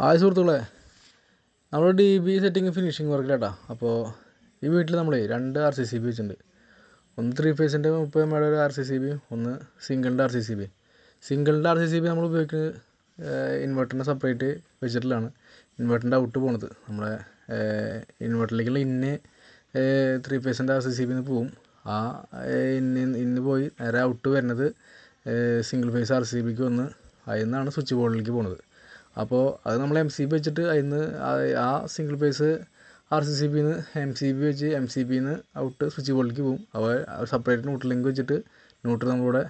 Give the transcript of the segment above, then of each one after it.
Hi സുഹൃത്തുക്കളെ നമ്മൾ D B setting finishing കേട്ടോ അപ്പോൾ ഈ വീട്ടിൽ നമ്മളേ രണ്ട് ആർ സി സി ബി വെച്ചിട്ടുണ്ട്. ഒന്ന് ത്രീ ഫേസിന്റെ മുപ്പത് എം ഒരു ആർ സി സി ബി ഒന്ന് സിംഗിളിന്റെ ആർ സി സി ബി. സിംഗിളിന്റെ ആർ സി സി ബി നമ്മൾ ഉപയോഗിക്കുന്നത് ഇൻവെർട്ടറിനെ സെപ്പറേറ്റ് വെച്ചിട്ടുള്ളതാണ്. ഇൻവെർട്ടറിന്റെ ഔട്ട് പോണത്. നമ്മളെ ഇൻവെർട്ടറിലേക്കുള്ള ഇന്ന് ത്രീ ഫേസിന്റെ ആർ സി സി ബിന്ന് പോവും. ആ ഇന്ന് ഇന്ന് പോയി നേരെ ഔട്ട് വരുന്നത് സിംഗിൾ ഫേസ് ആർ സി ബിക്ക് വന്ന് അതിൽ നിന്നാണ് സ്വിച്ച് ബോർഡിലേക്ക് പോണത്. അപ്പോൾ അത് നമ്മൾ എം സി ബി വെച്ചിട്ട് അതിൽ നിന്ന് ആ single phase R C C ബിയിൽ നിന്ന് എം സി ബി വെച്ച് എം സി ബിയിൽ നിന്ന് ഔട്ട് സ്വിച്ച് ബോർഡിലേക്ക് പോകും അപ്പോൾ സെപ്പറേറ്റ് ന്യൂട്രൽ ലിങ്ക് വെച്ചിട്ട് ന്യൂട്രൽ നമ്മളിവിടെ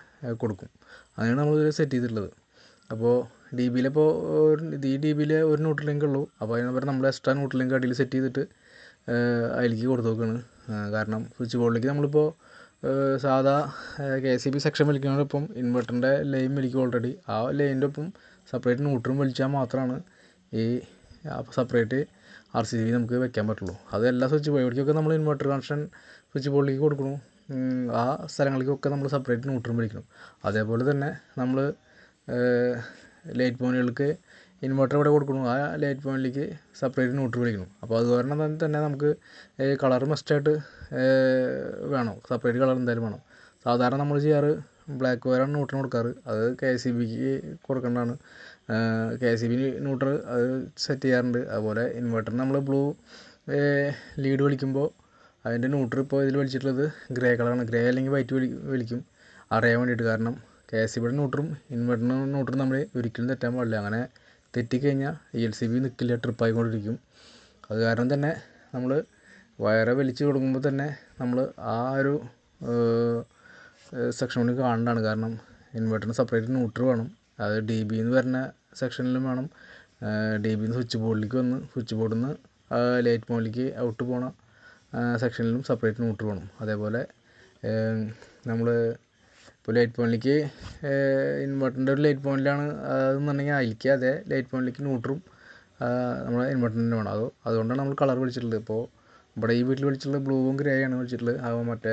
കൊടുക്കും. അങ്ങനെയാണ് നമ്മൾ സെറ്റ് ചെയ്തിട്ടുള്ളത്. അപ്പോൾ ഡി ബിയിലിപ്പോൾ ഈ ഡി ബിയിൽ ഒരു ന്യൂട്രൽ ലിങ്ക് ഉള്ളൂ. അപ്പോൾ അതിന് പകരം നമ്മൾ എക്സ്ട്രാ ന്യൂട്രൽ ലിങ്ക് അടിയിൽ സെറ്റ് ചെയ്തിട്ട് അതിലേക്ക് കൊടുത്ത് നോക്കുകയാണ് കാരണം സ്വിച്ച് ബോർഡിലേക്ക് നമ്മളിപ്പോൾ സാധാ കെ സി ബി സെക്ഷൻ വലിക്കുന്നതിനോടൊപ്പം ഇൻവെർട്ടറിന്റെ ലൈൻ വലിക്കും ഓൾറെഡി ആ ലൈനിന്റെ ഒപ്പം സെപ്പറേറ്റ് ന്യൂട്രും വലിച്ചാൽ മാത്രമാണ് ഈ സെപ്പറേറ്റ് ആർ സി ബി നമുക്ക് വെക്കാൻ പറ്റുള്ളൂ. അത് എല്ലാ സ്വിച്ച് എവിടേക്കൊക്കെ നമ്മൾ ഇൻവെർട്ടർ കണക്ഷൻ സ്വിച്ച് ബോർഡിലേക്ക് കൊടുക്കണു. ആ സ്ഥലങ്ങളിലേക്കൊക്കെ നമ്മൾ സെപ്പറേറ്റ് ന്യൂട്രും വലിക്കണം. അതേപോലെ തന്നെ നമ്മൾ ലൈറ്റ് പോയിന്റുകൾക്ക് ഇൻവെർട്ടർ ഇവിടെ കൊടുക്കണു. ആ ലൈറ്റ് പോയിന്റിലേക്ക് സെപ്പറേറ്റ് ന്യൂട്രൽ വലിക്കണം. അപ്പോൾ അത് കാരണം തന്നെ നമുക്ക് കളർ മസ്റ്റായിട്ട് വേണം. സെപ്പറേറ്റ് കളർ എന്തായാലും വേണം. സാധാരണ നമ്മൾ ചെയ്യാറ് ബ്ലാക്ക് വയറാണ് ന്യൂട്രൽ കൊടുക്കാറ്. അത് കെ സി ബിക്ക് കൊടുക്കേണ്ടതാണ്. കെ സി ബി ന്യൂട്രൽ അത് സെറ്റ് ചെയ്യാറുണ്ട്. അതുപോലെ ഇൻവെർട്ടർ നമ്മൾ ബ്ലൂ ലീഡ് വലിക്കുമ്പോൾ അതിന്റെ ന്യൂട്രൽ ഇപ്പോൾ ഇതിൽ വലിച്ചിട്ടുള്ളത് ഗ്രേ കളറാണ് ഗ്രേ അല്ലെങ്കിൽ വൈറ്റ് വലി വലിക്കും അറിയാൻ വേണ്ടിയിട്ട് കാരണം കെ എസ് സി ബിയുടെ ന്യൂട്രും ഇൻവെർട്ടറിന്റെ ന്യൂട്രും നമ്മൾ ഒരിക്കലും തെറ്റാൻ പാടില്ല. അങ്ങനെ തെറ്റിക്കഴിഞ്ഞാൽ ഇ എൽ സി ബി നിൽക്കില്ല ട്രിപ്പായിക്കൊണ്ടിരിക്കും അത് കാരണം തന്നെ നമ്മൾ വയറ് വലിച്ചു കൊടുക്കുമ്പോൾ തന്നെ നമ്മൾ ആ ഒരു സെക്ഷൻ കൊണ്ട് കാണേണ്ടതാണ് കാരണം ഇൻവെർട്ടറിന് സെപ്പറേറ്റ് ന്യൂട്രൽ വേണം. അത് ഡി എന്ന് പറഞ്ഞ സെക്ഷനിലും വേണം. ഡി ബിന്ന് സ്വിച്ച് ബോർഡിലേക്ക് വന്ന് സ്വിച്ച് ബോർഡിൽ നിന്ന് ലൈറ്റ് മോളിലേക്ക് ഔട്ട് പോണ സെക്ഷനിലും സെപ്പറേറ്റ് ന്യൂട്രൽ വേണം. അതേപോലെ നമ്മൾ ഇപ്പോൾ ലൈറ്റ് പോയിന്റിലേക്ക് ഇൻവെർട്ടറിന്റെ ഒരു ലൈറ്റ് പോയിന്റിലാണ് അതെന്നുണ്ടെങ്കിൽ അതിലേക്ക് അതേ ലൈറ്റ് പോയിന്റിലേക്ക് ന്യൂട്രും നമ്മളെ ഇൻവെർട്ടറിന്റെ വേണം. അത് അതുകൊണ്ടാണ് നമ്മൾ കളർ വിളിച്ചിട്ടുള്ളത്. ഇപ്പോൾ ഇവിടെ ഈ വീട്ടിൽ വിളിച്ചിട്ടുള്ളത് ബ്ലൂവും ഗ്രേയാണ് വിളിച്ചിട്ടുള്ളത് അപ്പോൾ മറ്റേ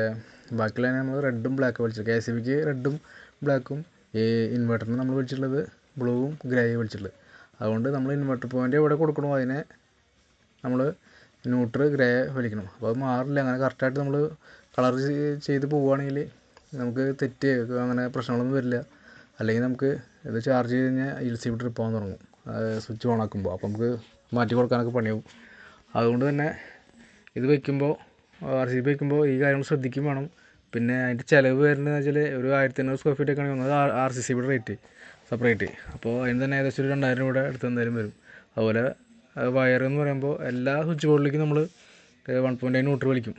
ബാക്കിയുള്ള നമ്മൾ റെഡും ബ്ലാക്കും വിളിച്ചത് കെ എസ് ഇ ബിക്ക് റെഡും ബ്ലാക്കും ഈ ഇൻവെർട്ടറിന് നമ്മൾ വിളിച്ചിട്ടുള്ളത് ബ്ലൂവും ഗ്രേയും വിളിച്ചിട്ടുള്ളത് അതുകൊണ്ട് നമ്മൾ ഇൻവെർട്ടർ പോയിന്റ് എവിടെ കൊടുക്കണോ? അതിനെ നമ്മൾ ന്യൂട്രൽ ഗ്രേ വലിക്കണം. അപ്പോൾ അത് മാറില്ല. അങ്ങനെ കറക്റ്റായിട്ട് നമ്മൾ കളർ ചെയ്ത് പോവുകയാണെങ്കിൽ നമുക്ക് തെറ്റ് അങ്ങനെ പ്രശ്നങ്ങളൊന്നും വരില്ല. അല്ലെങ്കിൽ നമുക്ക് ഇത് ചാർജ് ചെയ്ത് കഴിഞ്ഞാൽ എൽ സി ബി ആവാൻ തുടങ്ങും. സ്വിച്ച് ഓൺ ആക്കുമ്പോൾ അപ്പോൾ നമുക്ക് മാറ്റി കൊടുക്കാനൊക്കെ പണിയാവും. അതുകൊണ്ട് തന്നെ ഇത് വെക്കുമ്പോൾ ആർ സി ബി വയ്ക്കുമ്പോൾ ഈ കാര്യങ്ങൾ ശ്രദ്ധിക്കും വേണം. പിന്നെ അതിന്റെ ചിലവ് വരുന്നതെന്ന് വെച്ചാൽ ഒരു ആയിരത്തി അഞ്ഞൂറ് സ്ക്വയർ ഫീറ്റ് ഒക്കെ ആണെങ്കിൽ വന്നത് ആർ സി സി ബിയുടെ റേറ്റ് സെപ്പറേറ്റ് അപ്പോൾ അതിന് തന്നെ ഏകദേശം ഒരു രണ്ടായിരം രൂപയുടെ അടുത്ത് എന്തായാലും വരും. അതുപോലെ വയർ എന്ന് പറയുമ്പോൾ എല്ലാ സ്വിച്ച് ബോർഡിലേക്കും നമ്മൾ വൺ പോയിന്റ് നൈൻ ന്യൂട്രൽ വലിക്കും.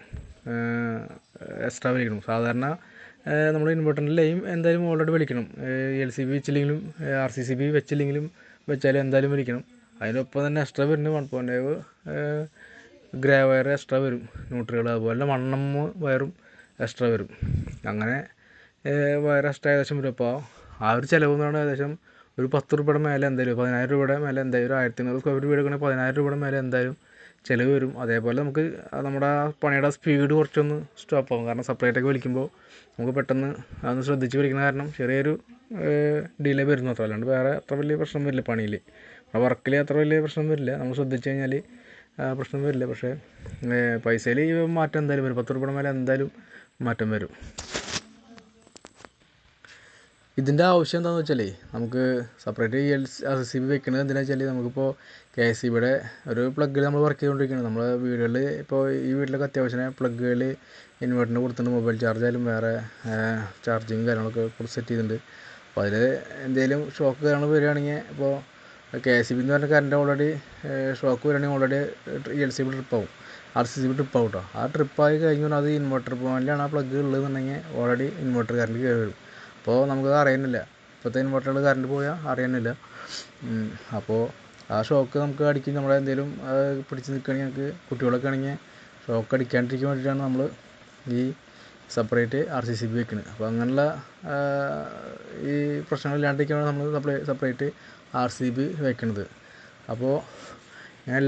എക്സ്ട്രാ വലിക്കണം. സാധാരണ നമ്മൾ ഇൻവെർട്ടറിന്റെ ലൈൻ എന്തായാലും ഓൾറെഡി വലിക്കണം. എൽ സി ബി വെച്ചില്ലെങ്കിലും ആർ സി സി ബി വെച്ചില്ലെങ്കിലും വെച്ചാലും എന്തായാലും വലിക്കണം. അതിനൊപ്പം തന്നെ എക്സ്ട്രാ വരുന്നത് one point five grey wire extra വരും. ന്യൂട്രികൾ അതുപോലെ വണ്ണം വയറും എക്സ്ട്രാ വരും. അങ്ങനെ വയർ എക്സ്ട്രാ ഏകദേശം വരും. അപ്പോൾ ആ ഒരു ചിലവ് എന്ന് പറഞ്ഞാൽ ഏകദേശം ഒരു പത്ത് രൂപയുടെ മേലെ എന്തായാലും പതിനായിരം രൂപയുടെ മേലെ എന്തായാലും ഒരു ആയിരത്തി അഞ്ഞൂറ് സ്ക്വയർ ഫീറ്റ് വീട് പതിനായിരം രൂപയുടെ മേലെ എന്തായാലും ചിലവ് വരും. അതേപോലെ നമുക്ക് നമ്മുടെ പണിയുടെ സ്പീഡ് കുറച്ചൊന്ന് സ്റ്റോപ്പ് ആകും കാരണം സെപ്പറേറ്റ് ഒക്കെ വലിക്കുമ്പോൾ നമുക്ക് പെട്ടെന്ന് അതൊന്ന് ശ്രദ്ധിച്ച് വലിക്കുന്ന കാരണം ചെറിയൊരു ഡിലേ വരുന്നു. അത്ര അല്ലാണ്ട് വേറെ അത്ര വലിയ പ്രശ്നം വരില്ല പണിയിൽ വർക്കിൽ അത്ര വലിയ പ്രശ്നം വരില്ല. നമ്മൾ ശ്രദ്ധിച്ച് കഴിഞ്ഞാൽ പ്രശ്നം വരില്ല. പക്ഷേ പൈസയിൽ മാറ്റം എന്തായാലും വരും. പത്ത് രൂപയുടെ മേലെ എന്തായാലും മാറ്റം വരും. ഇതിന്റെ ആവശ്യം എന്താണെന്ന് വെച്ചാലേ നമുക്ക് separate L R C B വെക്കുന്നത് എന്തിനാണെന്ന് വെച്ചാൽ നമുക്കിപ്പോൾ കെ എസ് സി ബിയുടെ ഒരു പ്ലഗ്ഗിൽ നമ്മൾ വർക്ക് ചെയ്തുകൊണ്ടിരിക്കുകയാണ് നമ്മൾ വീടുകളിൽ ഇപ്പോൾ ഈ വീട്ടിലൊക്കെ അത്യാവശ്യം പ്ലഗ്ഗുകൾ ഇൻവെർട്ടറിന് കൊടുത്തിട്ടുണ്ട്. മൊബൈൽ ചാർജ് ആയാലും വേറെ ചാർജിങ് കാര്യങ്ങളൊക്കെ കൊടുത്ത് സെറ്റ് ചെയ്തിട്ടുണ്ട്. അപ്പോൾ അതിൽ എന്തെങ്കിലും ഷോക്ക് കാര്യങ്ങൾ വരികയാണെങ്കിൽ ഇപ്പോൾ കെ സി ബി എന്ന് പറഞ്ഞ കറണ്ട് ഓൾറെഡി ഷോക്ക് വരികയാണെങ്കിൽ already L C B trip ആവും. R C C B trip ആവും കേട്ടോ ആ ട്രിപ്പായി കഴിഞ്ഞാൽ അത് ഇൻവെർട്ടർ പോയിന്റിലാണ് ആ പ്ലഗ് ഉള്ളതെന്നുണ്ടെങ്കിൽ ഓൾറെഡി ഇൻവെർട്ടർ കറണ്ട് കയറി വരും. അപ്പോൾ നമുക്കത് അറിയുന്നില്ല. ഇപ്പോഴത്തെ ഇൻവെർട്ടറുകൾ കറണ്ട് പോയാൽ അറിയുന്നില്ല. അപ്പോൾ ആ ഷോക്ക് നമുക്ക് അടിക്കും നമ്മളെ എന്തെങ്കിലും പിടിച്ച് നിൽക്കുകയാണെങ്കിൽ നമുക്ക് കുട്ടികളൊക്കെ ആണെങ്കിൽ ഷോക്ക് അടിക്കാണ്ടിരിക്കാൻ വേണ്ടിയിട്ടാണ് നമ്മൾ ഈ separate R C C B വെക്കുന്നത് അപ്പോൾ അങ്ങനെയുള്ള ഈ പ്രശ്നങ്ങളില്ലാണ്ടിരിക്കാനാണ് നമ്മൾ സെപ്പറേറ്റ് ആർ സി ബി വെക്കുന്നത് അപ്പോൾ ഞാൻ